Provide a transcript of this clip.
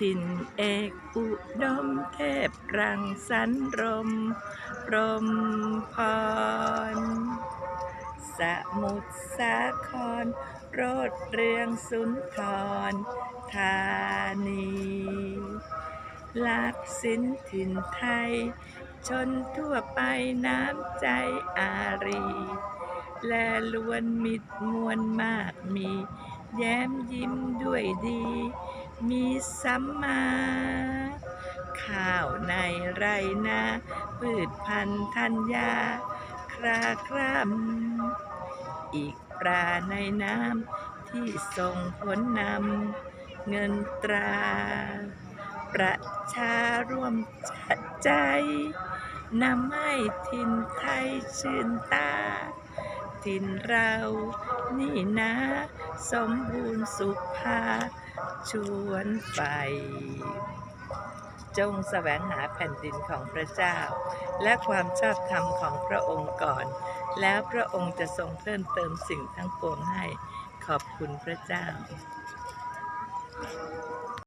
ถิ่นเอกอุดมเทพรังสรรรม รมพร สมุทรสาคร โรดเรืองสุนทรธานีลักสินถิ่นไทย ชนทั่วไปน้ำใจอารี และล้วนมิตรมวลมากมี แย้มยิ้มด้วยดี มีสัมมา ข้าวในไรนาพืชพันธุ์ธัญญาคราคร่ำอีกปลาในน้ำที่ส่งผลนำเงินตรา ประชาร่วมใจนำให้ถิ่นไทยชื่นตาถิ่นเรา นี่นะ สมบูรณ์สุภา ชวนไป จงแสวงหาแผ่นดินของพระเจ้า และความชอบธรรมของพระองค์ก่อน แล้วพระองค์จะทรงเพิ่มเติมสิ่งทั้งปวงให้ขอบคุณพระเจ้า